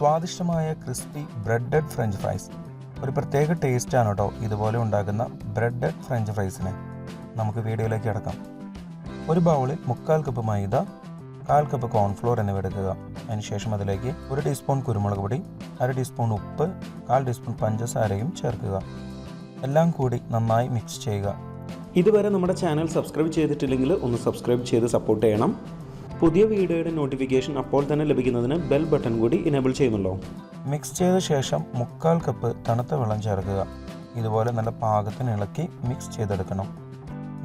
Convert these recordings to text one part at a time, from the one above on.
സ്വാദിഷ്ടമായ crispy breaded French fries. ഒരു പ്രത്യേക ടേസ്റ്റാണ് കേട്ടോ ഇതുപോലെ ഉണ്ടാക്കുന്ന ബ്രെഡഡ് ഫ്രഞ്ച് ഫ്രൈസിന്. നമുക്ക് വീഡിയോയിലേക്ക് കിടക്കാം. ഒരു ബൗളിൽ മുക്കാൽ കപ്പ് മൈദ കാൽ കപ്പ് കോൺഫ്ലോർ എന്നിവ എടുക്കുക. അതിനുശേഷം അതിലേക്ക് ഒരു ടീസ്പൂൺ കുരുമുളക് പൊടി അര ടീസ്പൂൺ ഉപ്പ് കാൽ ടീസ്പൂൺ പഞ്ചസാരയും ചേർക്കുക. എല്ലാം കൂടി നന്നായി മിക്സ് ചെയ്യുക. ഇതുവരെ നമ്മുടെ ചാനൽ സബ്സ്ക്രൈബ് ചെയ്തിട്ടില്ലെങ്കിൽ ഒന്ന് സബ്സ്ക്രൈബ് ചെയ്ത് സപ്പോർട്ട് ചെയ്യണം. പുതിയ വീഡിയോയുടെ നോട്ടിഫിക്കേഷൻ അപ്പോൾ തന്നെ ലഭിക്കുന്നതിന് ബെൽ ബട്ടൺ കൂടി ഇനേബിൾ ചെയ്യുന്നുള്ളൂ മിക്സ് ചെയ്ത ശേഷം മുക്കാൽ കപ്പ് തണുത്ത വെള്ളം ചേർക്കുക. ഇതുപോലെ നല്ല പാകത്തിന് ഇളക്കി മിക്സ് ചെയ്തെടുക്കണം.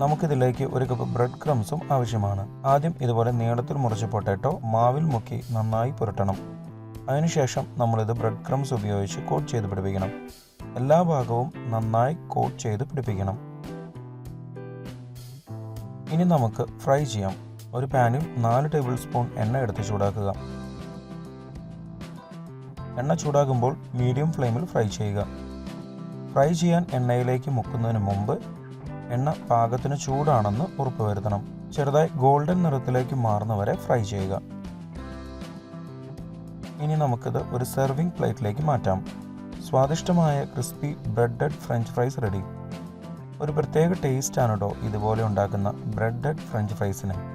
നമുക്കിതിലേക്ക് ഒരു കപ്പ് ബ്രെഡ് ക്രംസും ആവശ്യമാണ്. ആദ്യം ഇതുപോലെ നീളത്തിൽ മുറിച്ച പൊട്ടാറ്റോ മാവിൽ മുക്കി നന്നായി പുരട്ടണം. അതിനുശേഷം നമ്മളിത് ബ്രെഡ് ക്രംസ് ഉപയോഗിച്ച് കോട്ട് ചെയ്ത് പിടിപ്പിക്കണം. എല്ലാ ഭാഗവും നന്നായി കോട്ട് ചെയ്ത് പിടിപ്പിക്കണം. ഇനി നമുക്ക് ഫ്രൈ ചെയ്യാം. ഒരു പാനിൽ നാല് ടേബിൾ സ്പൂൺ എണ്ണ എടുത്ത് ചൂടാക്കുക. എണ്ണ ചൂടാകുമ്പോൾ മീഡിയം ഫ്ലെയിമിൽ ഫ്രൈ ചെയ്യുക. ഫ്രൈ ചെയ്യാൻ എണ്ണയിലേക്ക് മുക്കുന്നതിന് മുമ്പ് എണ്ണ പാകത്തിന് ചൂടാണെന്ന് ഉറപ്പുവരുത്തണം. ചെറുതായി ഗോൾഡൻ നിറത്തിലേക്ക് മാറുന്നവരെ ഫ്രൈ ചെയ്യുക. ഇനി നമുക്കിത് ഒരു സെർവിംഗ് പ്ലേറ്റിലേക്ക് മാറ്റാം. സ്വാദിഷ്ടമായ crispy breaded French fries ready. ഒരു പ്രത്യേക ടേസ്റ്റ് ആണ് കേട്ടോ ഇതുപോലെ ഉണ്ടാക്കുന്ന ബ്രെഡഡ് ഫ്രഞ്ച് ഫ്രൈസിന്.